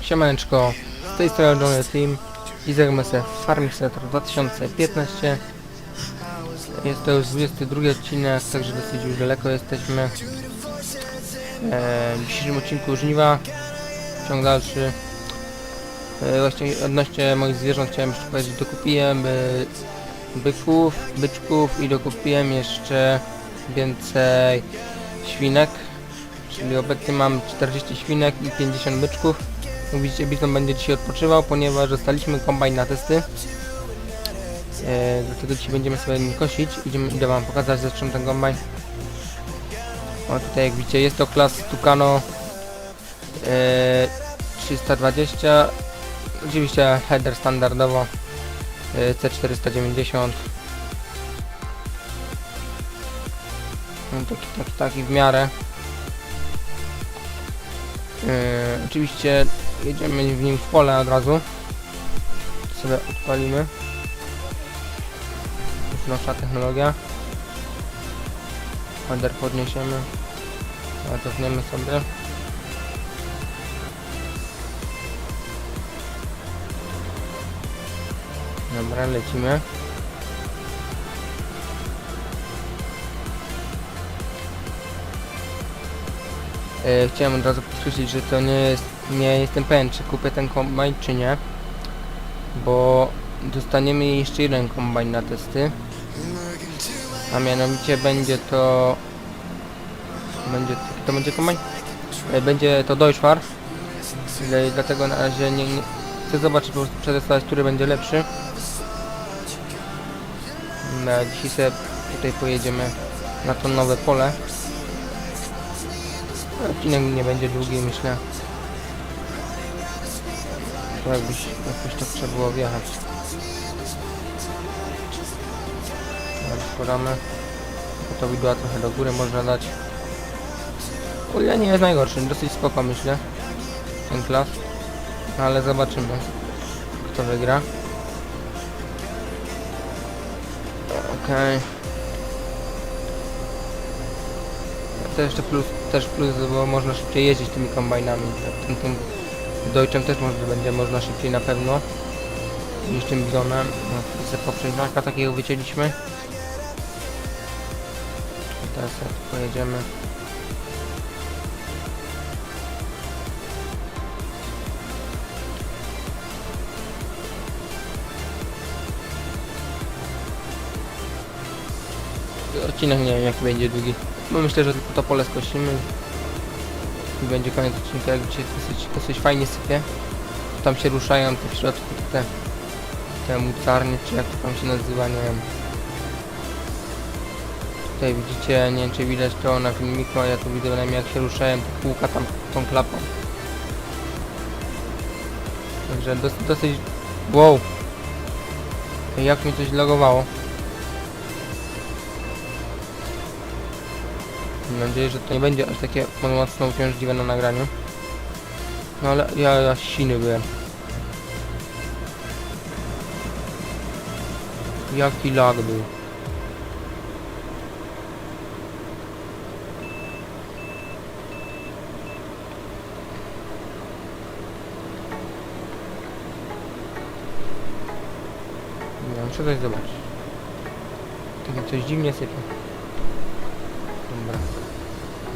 Siemaneczko, z tej strony Johnny Team i sobie w Farming Simulator 2015 Jest to już 22 odcinek, także dosyć już daleko jesteśmy. E, W dzisiejszym odcinku żniwa, ciąg dalszy. E, Właśnie odnośnie moich zwierząt chciałem jeszcze powiedzieć, dokupiłem e, byków, byczków i dokupiłem jeszcze więcej świnek Czyli obecnie mam 40 świnek i 50 byczków. Jak widzicie, Bizon będzie dzisiaj odpoczywał, ponieważ dostaliśmy kombajn na testy. E, dlatego dzisiaj będziemy sobie nim kosić. Idziemy, idę wam pokazać zresztą ten kombajn. O tutaj jak widzicie jest to klas Tucano e, 320. Oczywiście header standardowo e, C490. No, taki, taki, taki w miarę. Yy, oczywiście jedziemy w nim w pole od razu. Sobie odpalimy. Już nasza technologia. Header podniesiemy. Cofniemy sobie. Dobra, lecimy. E, chciałem od razu podkreślić, że to nie jest, nie jestem pewien, czy kupię ten kombajn, czy nie. Bo dostaniemy jeszcze jeden kombajn na testy. A mianowicie będzie to... Będzie to, będzie kombajn? E, będzie to Deutschfar. Dlatego na razie nie, nie chcę zobaczyć, po prostu przetestować, który będzie lepszy. No, dzisiaj sobie tutaj pojedziemy na to nowe pole. Odcinek nie będzie długi, myślę. To jakbyś, jakoś to trzeba było wjechać. Rozporamy. To widła trochę do góry można dać. Ile nie jest najgorszy, dosyć spoko myślę. Ten klas. No, ale zobaczymy, kto wygra. Okej. To jeszcze plus, też plus, bo można szybciej jeździć tymi kombajnami. Tym, tym Deutschem też może będzie można szybciej na pewno niż tym bizonem. No, poprzedniaka takiego wycięliśmy. Teraz jak pojedziemy. Odcinek nie wiem jak będzie długi. No myślę, że tylko to pole skosimy. I będzie koniec odcinka, jak dzisiaj dosyć, dosyć fajnie sypie. Tam się ruszają te w środku te, te mucarnie, czy jak to tam się nazywa, nie wiem. Tutaj widzicie, nie wiem czy widać to na filmiku, a ja tu widzę jak się ruszają te kółka tam tą klapą. Także dos, dosyć... Wow! Jak mi coś logowało. Mam nadzieję, że to nie będzie aż takie mocno uciążliwe na nagraniu. No ale ja, ja siny byłem. Jaki lag był. Ja muszę coś zobaczyć. Takie coś dziwnie sypie. Dobra.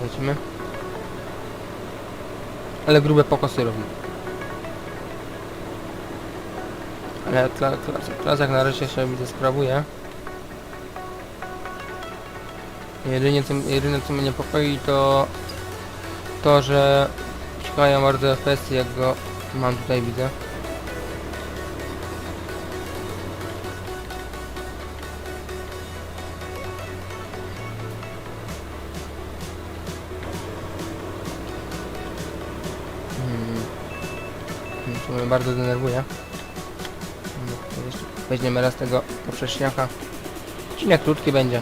Lecimy. Ale grube pokosy robi. Ale kla, klas, klasak na razie się widzę sprawuje. Jedynie co, jedyne co mnie niepokoi to to, że szukają bardzo FPS jak go mam tutaj widzę. To mnie bardzo denerwuje. No, Weźmiemy raz tego poprzeczniaka. Odcinek krótki będzie.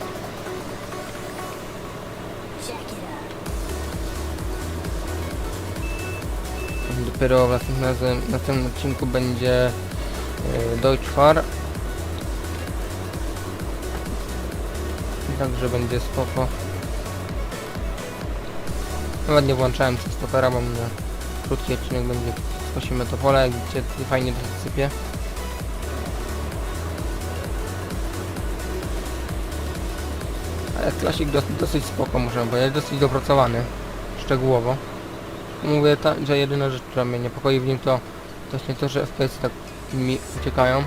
Dopiero w następnym, razem- w następnym odcinku będzie yy, Deutschfar. Także będzie spoko. Nawet nie włączałem stopera, bo mnie krótki odcinek będzie skosimy to pole, widzicie fajnie to sypie. Ale klasik dos dosyć spoko muszę powiedzieć, dosyć dopracowany, szczegółowo. Mówię, ta, że jedyna rzecz, która mnie niepokoi w nim to właśnie to, że FPS tak mi uciekają.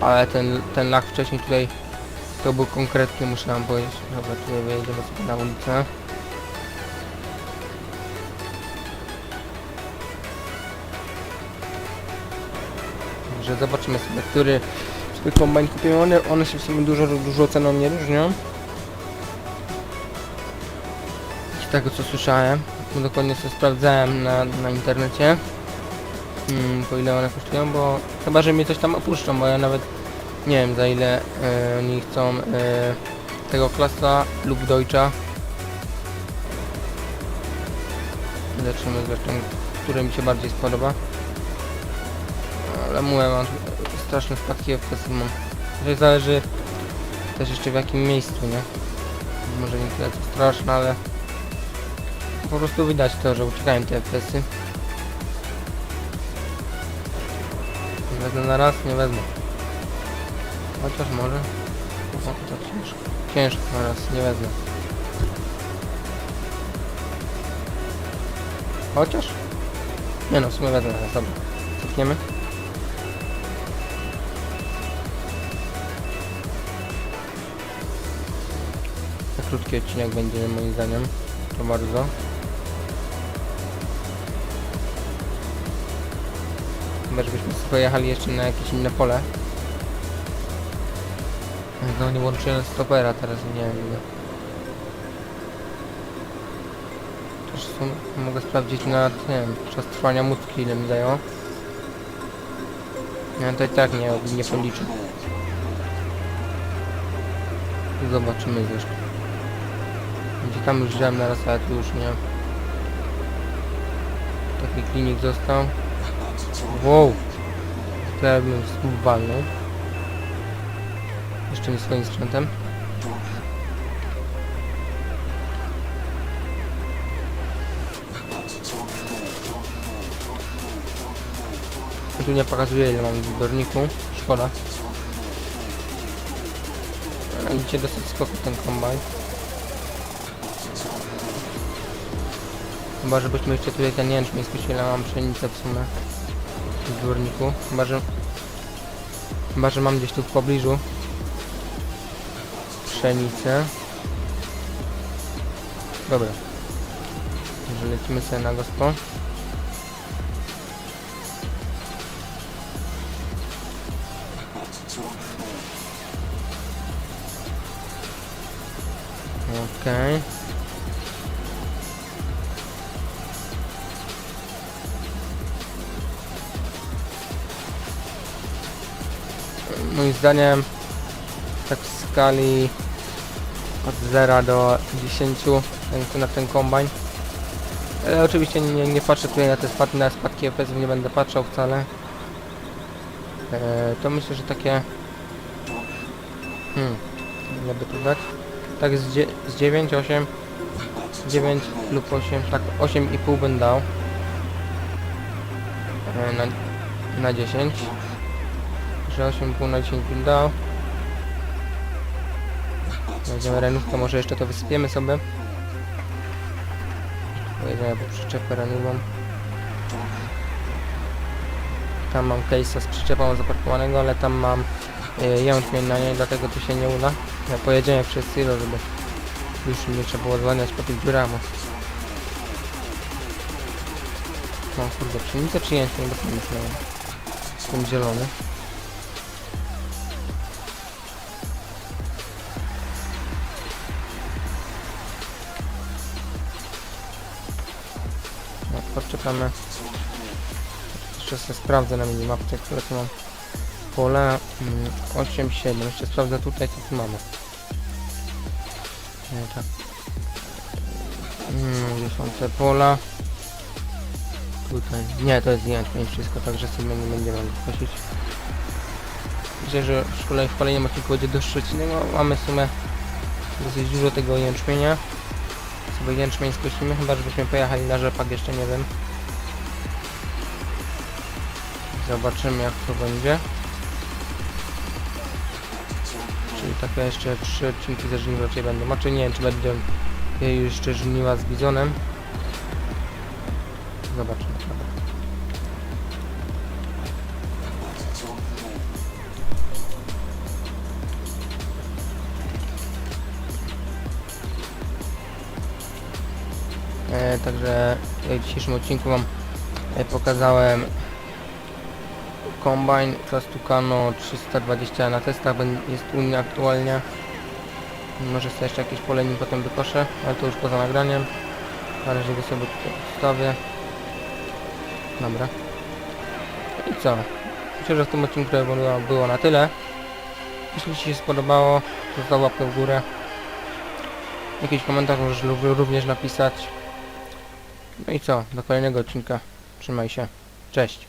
Ale ten, ten lag wcześniej tutaj to był konkretny, muszę wam powiedzieć. Dobra, tutaj wyjedziemy sobie na ulicę. Że zobaczymy sobie, który swój kombajn kupimy. One, one się w sumie dużo, dużo ceną nie różnią. Z tego co słyszałem, bo dokładnie sobie sprawdzałem na, na internecie. Mm, po ile one kosztują, bo chyba, że mi coś tam opuszczą, bo ja nawet nie wiem za ile e, oni chcą e, tego klasa lub Deutscha. Zobaczymy zresztą, który mi się bardziej spodoba. Ale mówię, mam straszne spadki FPS mam. To zależy też jeszcze w jakim miejscu, nie? Może nie tyle co straszne, ale po prostu widać to, że uciekają te FPS-y. Wezmę na raz, nie wezmę. Chociaż może. O, to ciężko. Ciężko na raz, nie wezmę. Chociaż? Nie no, w sumie wezmę raz, dobra. Cofniemy. Krótki odcinek będzie moim zdaniem. To bardzo. Chyba żebyśmy pojechali jeszcze na jakieś inne pole. No nie łączyłem stopera teraz, nie wiem. Też mogę sprawdzić na, wiem, czas trwania mutki ile mi zajęło. Ja to i tak nie, nie policzę. Zobaczymy zresztą. Gdzie tam już wziąłem na raz, ale tu już nie. Taki klinik został. Wow! Znów walnął. Jeszcze nie swoim sprzętem. Tu nie pokazuje ile mam w zbiorniku. Szkoda. Idzie dosyć spoko ten kombajn. Chyba żebyśmy jeszcze tutaj ten jęczmień skończyli, ale mam pszenicę w sumie w zbiorniku. Chyba że, chyba, że mam gdzieś tu w pobliżu pszenicę. Dobra. Może lecimy sobie na gospo. Okej. Moim zdaniem tak w skali od 0 do 10 ten, na ten kombajn. Ale oczywiście nie, nie patrzę tutaj na te spadki, na spadki FPS nie będę patrzał wcale. E, to myślę, że takie... Hmm, ile by tu dać? Tak z, z 9, 8, 9 lub 8, tak 8,5 będę dał. E, na, na 10. Że 8,5 na 10 bym dał. Będziemy renówkę, może jeszcze to wysypiemy sobie. Pojedziemy po przyczepę renową. Tam mam case'a z przyczepą zaparkowanego, ale tam mam y, jęczmień na niej, dlatego tu się nie uda. Pojedziemy przez silo, żeby już nie trzeba było dzwoniać po tych dziurach. Mam kurde pszenicę czy jęczmień, bo sam myślałem. Ten zielony. Podczekamy. Jeszcze sobie sprawdzę na minimapce, które tu mam. Pole mm, 8, 7. Jeszcze sprawdzę tutaj, co tu mamy. Nie, tak. Mm, gdzie są te pola? Tutaj. Nie, to jest jęczmień wszystko, także sobie nie będziemy kosić. Myślę, że w szkole w kolejnym odcinku będzie dość szczecinnego. Mamy w sumie dosyć dużo tego jęczmienia. sobie jęczmień skosimy, chyba żebyśmy pojechali na rzepak, jeszcze nie wiem. Zobaczymy jak to będzie. Czyli takie jeszcze trzy odcinki ze żniw raczej będą. Znaczy nie wiem czy będą e, jeszcze żniwa z bizonem. Zobaczymy. E, także w dzisiejszym odcinku Wam e, pokazałem Combine Class Tucano 320 na testach, jest u mnie aktualnie. Może sobie jeszcze jakieś pole nim potem wykoszę, ale to już poza nagraniem. Na razie go sobie tutaj wstawię. Dobra. I co? Myślę, że w tym odcinku było, było na tyle. Jeśli Ci się spodobało, to zostaw łapkę w górę. Jakiś komentarz możesz również napisać. No i co? Do kolejnego odcinka. Trzymaj się. Cześć.